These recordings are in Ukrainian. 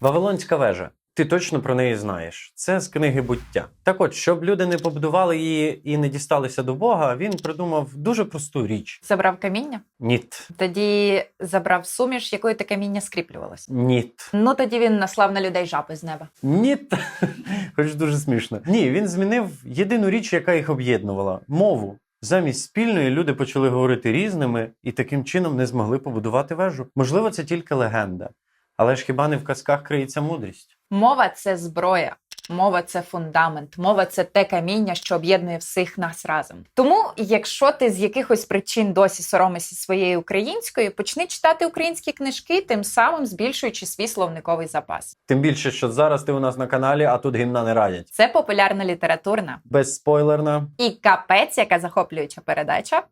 Вавилонська вежа. Ти точно про неї знаєш. Це з книги буття. Так от, щоб люди не побудували її і не дісталися до Бога, він придумав дуже просту річ: Забрав каміння? ніт. Тоді забрав суміш, якою те каміння скріплювалось. Ніт. Ну тоді він наслав на людей жаби з неба. Ніт. Хоч дуже смішно. Ні, він змінив єдину річ, яка їх об'єднувала мову. Замість спільної люди почали говорити різними і таким чином не змогли побудувати вежу. Можливо, це тільки легенда. Але ж хіба не в казках криється мудрість? Мова це зброя. Мова це фундамент, мова це те каміння, що об'єднує всіх нас разом. Тому, якщо ти з якихось причин досі соромишся своєї української, почни читати українські книжки, тим самим збільшуючи свій словниковий запас. Тим більше, що зараз ти у нас на каналі, а тут гімна не радять. Це популярна літературна Безспойлерна. і капець, яка захоплююча передача.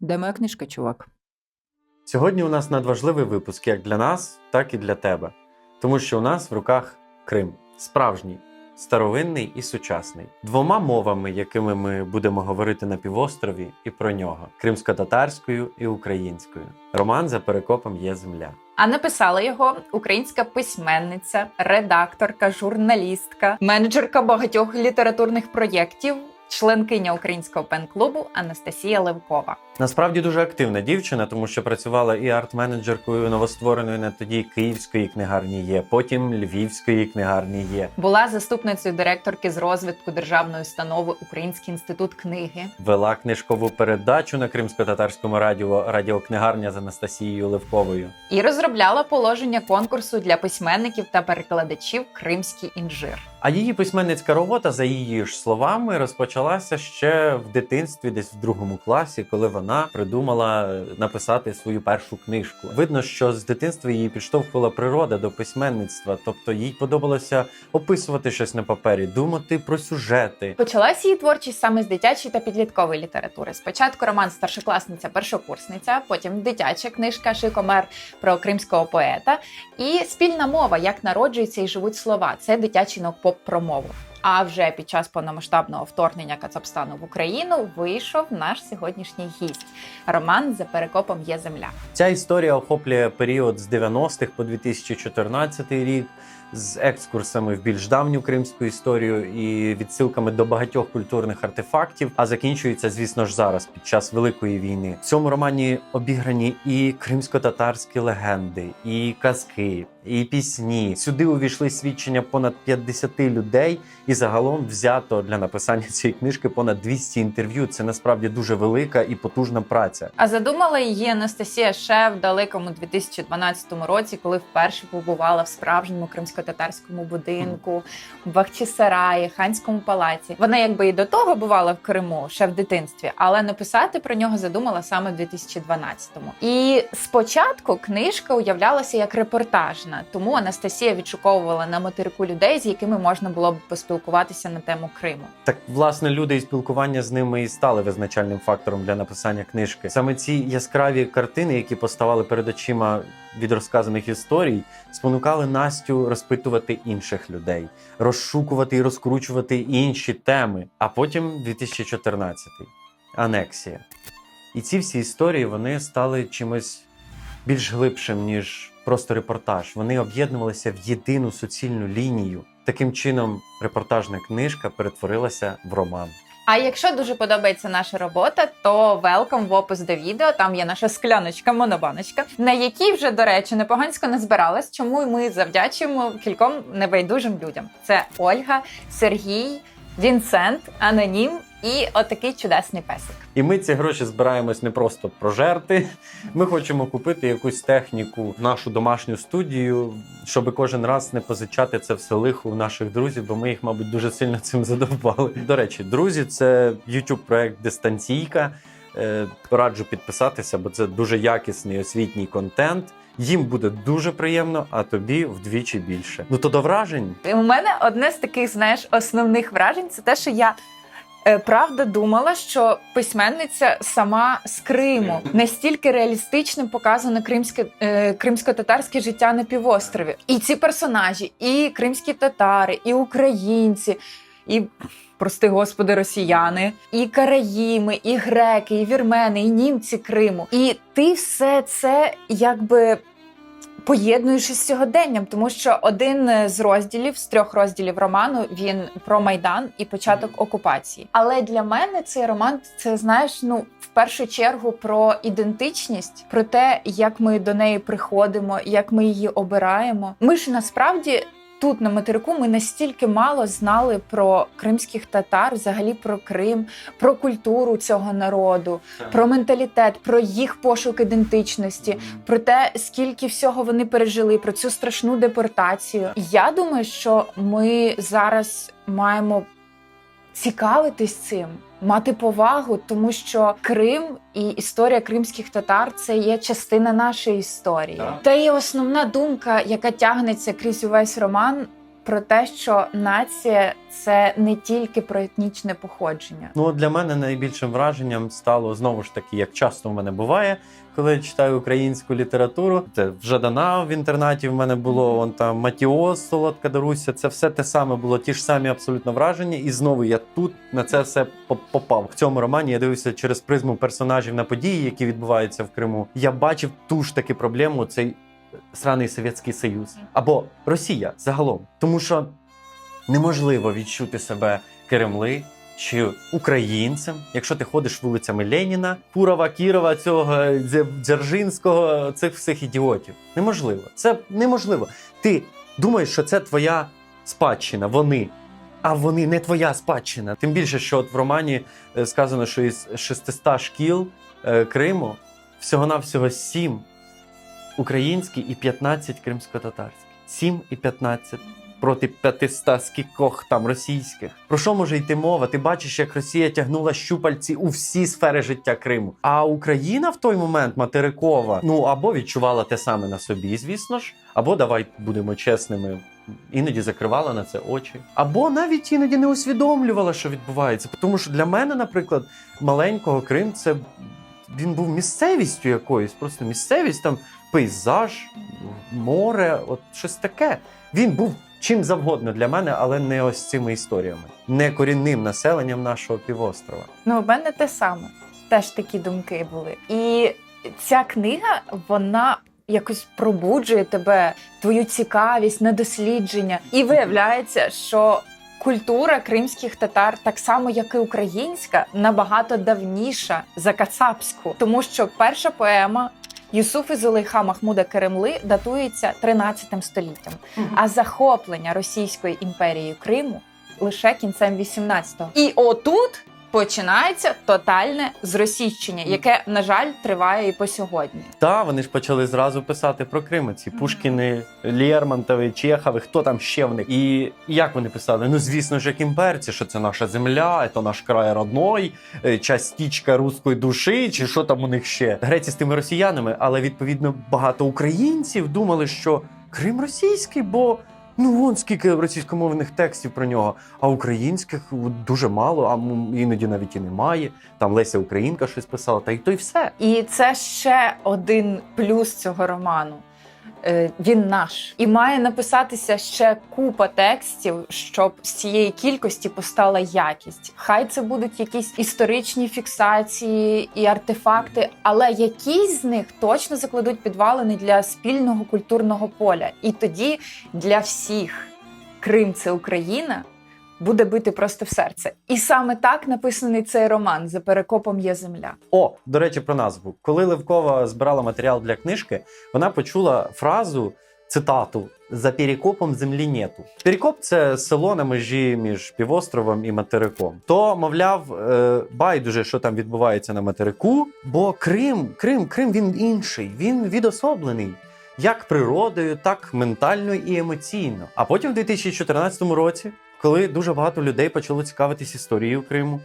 Де моя книжка, чувак? Сьогодні у нас надважливий випуск як для нас, так і для тебе. Тому що у нас в руках Крим справжній, старовинний і сучасний, двома мовами, якими ми будемо говорити на півострові, і про нього: кримсько-татарською і українською. Роман за перекопом є земля. А написала його українська письменниця, редакторка, журналістка, менеджерка багатьох літературних проєктів, членкиня українського пен-клубу Анастасія Левкова. Насправді дуже активна дівчина, тому що працювала і арт-менеджеркою новоствореної на тоді київської книгарні є, потім львівської книгарні є. Була заступницею директорки з розвитку державної установи Український інститут книги. Вела книжкову передачу на кримсько-татарському радіо Радіокнигарня з Анастасією Левковою. І розробляла положення конкурсу для письменників та перекладачів Кримський інжир. А її письменницька робота, за її ж словами, розпочалася ще в дитинстві, десь в другому класі, коли вона придумала написати свою першу книжку. Видно, що з дитинства її підштовхувала природа до письменництва, тобто їй подобалося описувати щось на папері, думати про сюжети. Почалась її творчість саме з дитячої та підліткової літератури. Спочатку роман Старшокласниця, першокурсниця, потім дитяча книжка Шикомер про кримського поета і спільна мова, як народжуються і живуть слова. Це дитячий наукпоп про мову. А вже під час повномасштабного вторгнення Кацапстану в Україну вийшов наш сьогоднішній гість. Роман за перекопом є земля. Ця історія охоплює період з 90-х по 2014 рік з екскурсами в більш давню кримську історію і відсилками до багатьох культурних артефактів. А закінчується, звісно ж, зараз під час великої війни. В цьому романі обіграні і кримсько-татарські легенди, і казки, і пісні. Сюди увійшли свідчення понад 50 людей, і загалом взято для написання цієї книжки понад 200 інтерв'ю. Це насправді дуже велика і потужна праця. А задумала її Анастасія ще в далекому 2012 році, коли вперше побувала в справжньому кримсько-татарському будинку, в Бахчисараї, ханському палаці. Вона якби і до того бувала в Криму ще в дитинстві, але написати про нього задумала саме в 2012-му. І спочатку книжка уявлялася як репортажна, тому Анастасія відшуковувала на материку людей, з якими можна було б поспілкуватися на тему Криму. Так, власне, люди і спілкування з ними і стали визначальним фактором для написання книжки. Саме ці яскраві картини, які поставали перед очима від розказаних історій, спонукали Настю розпитувати інших людей, розшукувати і розкручувати інші теми. А потім 2014 анексія. І ці всі історії вони стали чимось більш глибшим, ніж просто репортаж. Вони об'єднувалися в єдину суцільну лінію. Таким чином, репортажна книжка перетворилася в роман. А якщо дуже подобається наша робота, то велком в опис до відео. Там є наша скляночка, монобаночка, на якій вже, до речі, непогансько не збиралась. Чому ми завдячуємо кільком небайдужим людям: це Ольга, Сергій, Вінсент, Анонім і отакий чудесний песик. І ми ці гроші збираємось не просто прожерти. Ми хочемо купити якусь техніку нашу домашню студію, щоб кожен раз не позичати це все лихо у наших друзів, бо ми їх, мабуть, дуже сильно цим задовбали. До речі, друзі, це youtube проект Дистанційка. Е, Раджу підписатися, бо це дуже якісний освітній контент. Їм буде дуже приємно, а тобі вдвічі більше. Ну то до вражень. І у мене одне з таких, знаєш, основних вражень це те, що я. Е, Правда думала, що письменниця сама з Криму настільки реалістичним показано кримське е, кримсько-татарське життя на півострові. І ці персонажі, і кримські татари, і українці, і прости господи, росіяни, і караїми, і греки, і вірмени, і німці Криму. І ти все це якби поєднуєш із сьогоденням, тому що один з розділів з трьох розділів роману він про майдан і початок окупації. Але для мене цей роман це знаєш, ну в першу чергу про ідентичність, про те, як ми до неї приходимо, як ми її обираємо. Ми ж насправді. Тут на материку ми настільки мало знали про кримських татар, взагалі про Крим, про культуру цього народу, про менталітет, про їх пошук ідентичності, про те, скільки всього вони пережили, про цю страшну депортацію. Я думаю, що ми зараз маємо цікавитись цим, мати повагу, тому що Крим і історія кримських татар це є частина нашої історії. Так. Та є основна думка, яка тягнеться крізь увесь роман. Про те, що нація це не тільки про етнічне походження. Ну, для мене найбільшим враженням стало знову ж таки, як часто в мене буває, коли читаю українську літературу. Це в Жадана в інтернаті в мене було вон там Матіос, Солодка Даруся. Це все те саме було, ті ж самі абсолютно враження. І знову я тут на це все попав. В цьому романі я дивився через призму персонажів на події, які відбуваються в Криму. Я бачив ту ж таки проблему. Цей сраний Совєтський Союз або Росія загалом, тому що неможливо відчути себе Кремли чи українцем, якщо ти ходиш вулицями Леніна, Курова, Кірова, цього Дзержинського, цих всіх ідіотів. Неможливо. Це неможливо. Ти думаєш, що це твоя спадщина, вони. А вони не твоя спадщина. Тим більше, що от в романі е, сказано, що із 600 шкіл е, Криму всього-навсього 7 українські і 15 кримсько-татарські. 7 і 15 проти 500 скількох там російських. Про що може йти мова? Ти бачиш, як Росія тягнула щупальці у всі сфери життя Криму. А Україна в той момент материкова, ну або відчувала те саме на собі, звісно ж, або давай будемо чесними. Іноді закривала на це очі, або навіть іноді не усвідомлювала, що відбувається. Тому що для мене, наприклад, маленького Крим це він був місцевістю якоюсь, просто місцевість там пейзаж, море, от щось таке. Він був чим завгодно для мене, але не ось цими історіями, не корінним населенням нашого півострова. Ну, у мене те саме. Теж такі думки були. І ця книга, вона якось пробуджує тебе, твою цікавість на дослідження. І виявляється, що культура кримських татар, так само як і українська, набагато давніша за кацапську, тому що перша поема. Юсуф і Зулейха Махмуда Керемли датується 13 століттям, а захоплення Російської імперії Криму лише кінцем 18-го. І отут починається тотальне зросійщення, яке, на жаль, триває і по сьогодні. Та вони ж почали зразу писати про Крим. Ці Пушкіни, Лєрмонтови, Чехови, хто там ще в них. І як вони писали? Ну звісно ж, як імперці, що це наша земля, це наш край родной, е, частичка руської душі, чи що там у них ще. Греці з тими росіянами, але відповідно багато українців думали, що Крим російський, бо. Ну, вон скільки російськомовних текстів про нього, а українських дуже мало, а іноді навіть і немає. Там Леся Українка щось писала, та й то й все. І це ще один плюс цього роману. Е, Він наш і має написатися ще купа текстів, щоб з цієї кількості постала якість. Хай це будуть якісь історичні фіксації і артефакти, але якісь з них точно закладуть підвалини для спільного культурного поля. І тоді для всіх Крим це Україна буде бити просто в серце. І саме так написаний цей роман за перекопом є земля. О, до речі, про назву. Коли Левкова збирала матеріал для книжки, вона почула фразу, цитату за перекопом землі нету. Перекоп це село на межі між півостровом і материком. То, мовляв, е, байдуже, що там відбувається на материку, бо Крим, Крим, Крим він інший, він відособлений. Як природою, так ментально і емоційно. А потім в 2014 році, коли дуже багато людей почало цікавитись історією Криму,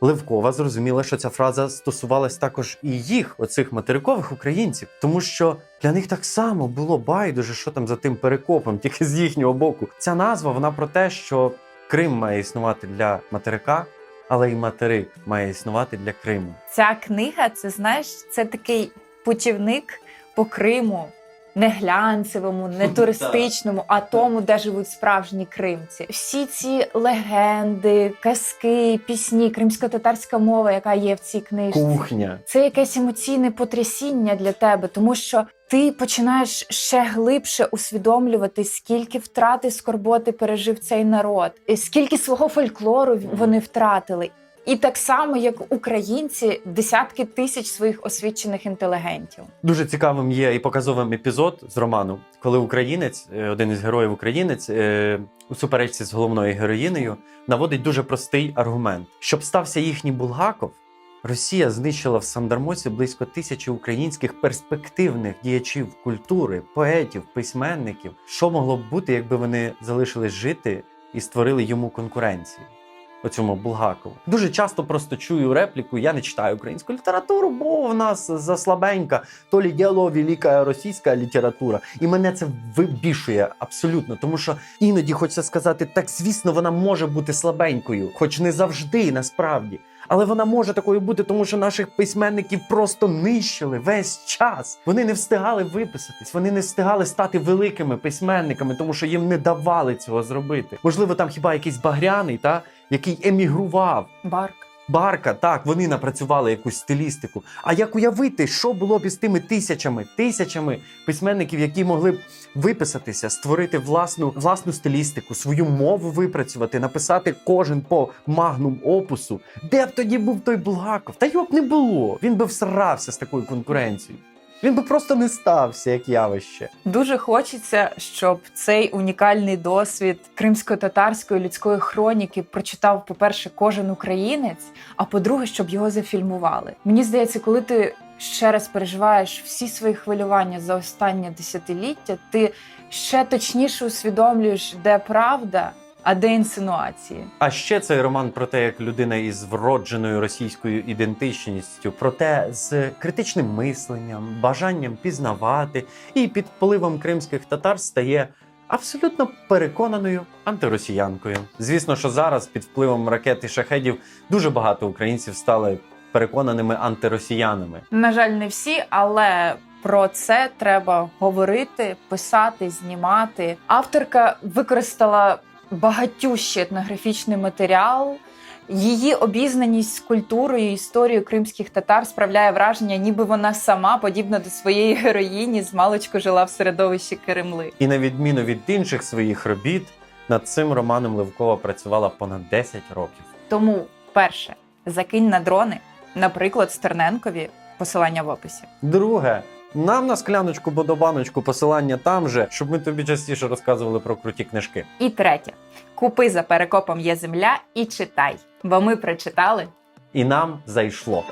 Левкова зрозуміла, що ця фраза стосувалась також і їх, оцих материкових українців, тому що для них так само було байдуже, що там за тим перекопом, тільки з їхнього боку. Ця назва вона про те, що Крим має існувати для материка, але й материк має існувати для Криму. Ця книга, це знаєш, це такий путівник по Криму, не глянцевому, не туристичному, а тому, де живуть справжні кримці. Всі ці легенди, казки, пісні, кримсько-татарська мова, яка є в цій книжці. Кухня. Це якесь емоційне потрясіння для тебе, тому що ти починаєш ще глибше усвідомлювати, скільки втрати скорботи пережив цей народ, скільки свого фольклору вони втратили. І так само, як українці, десятки тисяч своїх освічених інтелігентів. Дуже цікавим є і показовим епізод з роману, коли українець, е, один із героїв українець, е, у суперечці з головною героїнею, наводить дуже простий аргумент: щоб стався їхній Булгаков, Росія знищила в Сандармосі близько тисячі українських перспективних діячів культури, поетів, письменників. Що могло б бути, якби вони залишились жити і створили йому конкуренцію? Оцьому Булгакову. Дуже часто просто чую репліку: я не читаю українську літературу, бо в нас заслабенька, то лі діло велика російська література. І мене це вибішує абсолютно, тому що іноді хочеться сказати, так звісно, вона може бути слабенькою, хоч не завжди насправді. Але вона може такою бути, тому що наших письменників просто нищили весь час. Вони не встигали виписатись, вони не встигали стати великими письменниками, тому що їм не давали цього зробити. Можливо, там хіба якийсь багряний, та який емігрував. Барк. Барка, так, вони напрацювали якусь стилістику. А як уявити, що було б із тими тисячами, тисячами письменників, які могли б виписатися, створити власну, власну стилістику, свою мову випрацювати, написати кожен по магнум опусу. Де б тоді був той Булгаков? Та його б не було. Він би всрався з такою конкуренцією. Він би просто не стався як явище. Дуже хочеться, щоб цей унікальний досвід кримсько-татарської людської хроніки прочитав, по-перше, кожен українець, а по-друге, щоб його зафільмували. Мені здається, коли ти ще раз переживаєш всі свої хвилювання за останнє десятиліття, ти ще точніше усвідомлюєш, де правда, а де інсинуації. А ще цей роман про те, як людина із вродженою російською ідентичністю, проте з критичним мисленням, бажанням пізнавати і під впливом кримських татар стає абсолютно переконаною антиросіянкою. Звісно, що зараз під впливом ракет і шахедів дуже багато українців стали переконаними антиросіянами. На жаль, не всі, але про це треба говорити, писати, знімати. Авторка використала багатющий етнографічний матеріал. Її обізнаність з культурою і історією кримських татар справляє враження, ніби вона сама, подібна до своєї героїні, з маличку жила в середовищі Кремли. І на відміну від інших своїх робіт, над цим романом Левкова працювала понад 10 років. Тому, перше, закинь на дрони, наприклад, Стерненкові, посилання в описі. Друге, нам на скляночку бодобаночку посилання там же, щоб ми тобі частіше розказували про круті книжки. І третє: купи за перекопом є земля і читай, бо ми прочитали І нам зайшло.